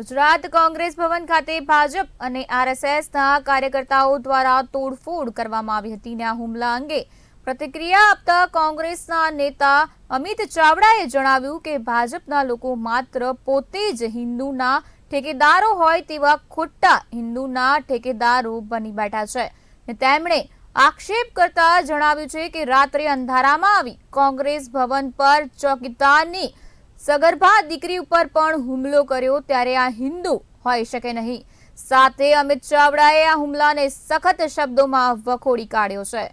ગુજરાત કોંગ્રેસ ભવન ખાતે ભાજપ અને આરએસએસના કાર્યકર્તાઓ દ્વારા તોડફોડ કરવામાં આવી હતી અને આ હુમલા અંગે પ્રતિક્રિયા આપતા કોંગ્રેસના નેતા અમિત ચાવડાએ જણાવ્યું કે ભાજપના લોકો માત્ર પોતે જ હિન્દુના ઠેકેદારો હોય તેવા ખોટા હિન્દુના ઠેકેદારો બની બેઠા છે. ને તેમણે આક્ષેપ કરતા જણાવ્યું છે કે રાત્રે અંધારામાં આવી કોંગ્રેસ ભવન પર ચોકીદારની સગર્ભા દીકરી ઉપર પણ હુમલો કર્યો ત્યારે આ હિન્દુ હોઈ શકે નહીં. સાથે અમિત ચાવડાએ આ હુમલાને સખત શબ્દોમાં વખોડી કાઢ્યો છે.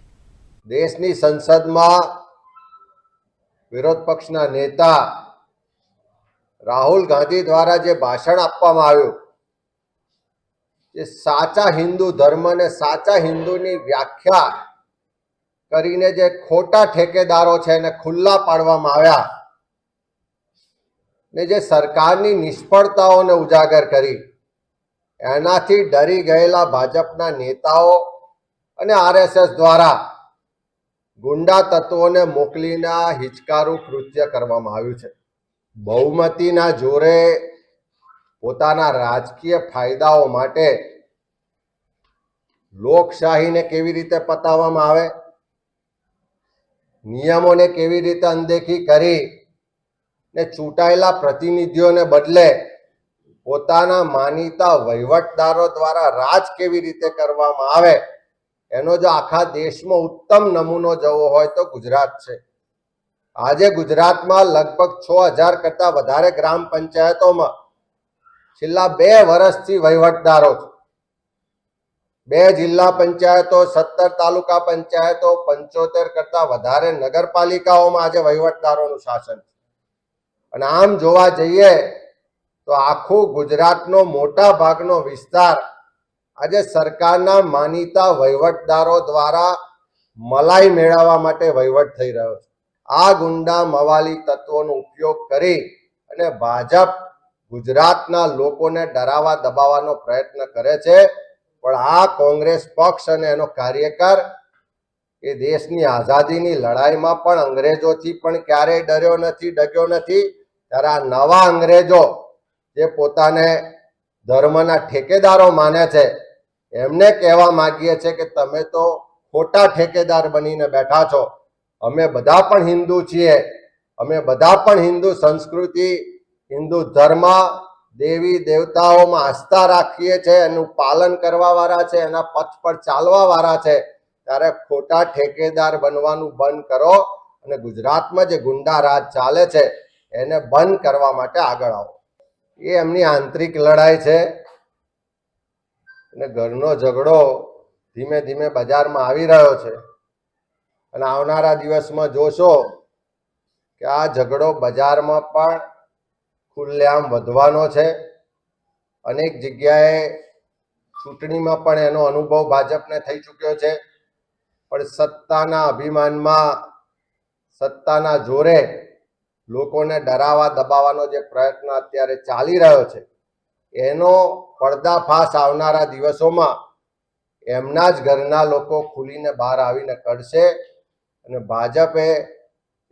દેશની સંસદમાં વિરોધ પક્ષના નેતા રાહુલ ગાંધી દ્વારા જે ભાષણ આપવામાં આવ્યું, જે સાચા હિન્દુ ધર્મને સાચા હિન્દુની વ્યાખ્યા કરીને જે ખોટા ઠેકેદારો છે એને ખુલ્લા પાડવામાં આવ્યા ને જે સરકારની નિષ્ફળતાઓને ઉજાગર કરી, એનાથી ડરી ગયેલા ભાજપના નેતાઓ અને આરએસએસ દ્વારા ગુંડા તત્વોને મોકલીને હિચકારું કૃત્ય કરવામાં આવ્યું છે. બહુમતીના જોરે પોતાના રાજકીય ફાયદાઓ માટે લોકશાહીને કેવી રીતે પતાવવામાં આવે, નિયમોને કેવી રીતે અનદેખી કરી ને ચૂંટાયેલા પ્રતિનિધિઓને બદલે પોતાના માનીતા વહીવટદારો દ્વારા રાજ કેવી રીતે કરવામાં આવે, એનો જો આખા દેશમાં ઉત્તમ નમૂનો જવો હોય તો ગુજરાત છે. આજે ગુજરાતમાં લગભગ છ હજાર કરતા વધારે ગ્રામ પંચાયતોમાં છેલ્લા બે વર્ષથી વહીવટદારો છે. બે જિલ્લા પંચાયતો, સત્તર તાલુકા પંચાયતો, પંચોતેર કરતા વધારે નગરપાલિકાઓમાં આજે વહીવટદારોનું શાસન છે. અને આમ જોવા જઈએ તો આખું ગુજરાતનો મોટા ભાગનો વિસ્તાર આજે સરકારના માનીતા વહીવટદારો દ્વારા મલાઈ મેળવવા માટે વહીવટ થઈ રહ્યો છે. આ ગુંડા મવાલી તત્વોનો ઉપયોગ કરી અને ભાજપ ગુજરાતના લોકોને ડરાવા દબાવવાનો પ્રયત્ન કરે છે. પણ આ કોંગ્રેસ પક્ષ અને એનો કાર્યકર એ દેશની આઝાદીની લડાઈમાં પણ અંગ્રેજોથી પણ ક્યારેય ડર્યો નથી, ડગ્યો નથી. ત્યારે આ નવા અંગ્રેજો જે પોતાને ધર્મના ઠેકેદારો માને છે, એમને કહેવા માંગીએ છે કે તમે તો ખોટા ઠેકેદાર બનીને બેઠા છો. અમે બધા પણ હિન્દુ છીએ. અમે બધા પણ હિન્દુ સંસ્કૃતિ, હિન્દુ ધર્મ, દેવી દેવતાઓમાં આસ્થા રાખીએ છીએ, એનું પાલન કરવા વાળા છે, એના પથ પર ચાલવા વાળા છે. ત્યારે ખોટા ઠેકેદાર બનવાનું બંધ કરો અને ગુજરાતમાં જે ગુંડા રાજ ચાલે છે એને બંધ કરવા માટે આગળ આવો. એ એમની આંતરિક લડાઈ છે. અને ઘરનો ઝઘડો ધીમે ધીમે બજારમાં આવી રહ્યો છે. અને આવનારા દિવસમાં જોશો કે આ ઝઘડો બજારમાં પણ ખુલ્લેઆમ વધવાનો છે. અનેક જગ્યાએ ચૂંટણીમાં પણ એનો અનુભવ ભાજપને થઈ ચૂક્યો છે. પણ સત્તાના અભિમાનમાં સત્તાના જોરે લોકોને ડરાવા દબાવવાનો જે પ્રયત્ન અત્યારે ચાલી રહ્યો છે, એનો પડદાફાશ આવનારા દિવસોમાં એમના જ ઘરના લોકો ખુલીને બહાર આવીને કરશે અને ભાજપે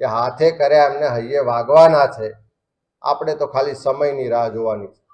જે હાથે કર્યા એમને હૈયે વાગવાના છે. આપણે તો ખાલી સમયની રાહ જોવાની છે.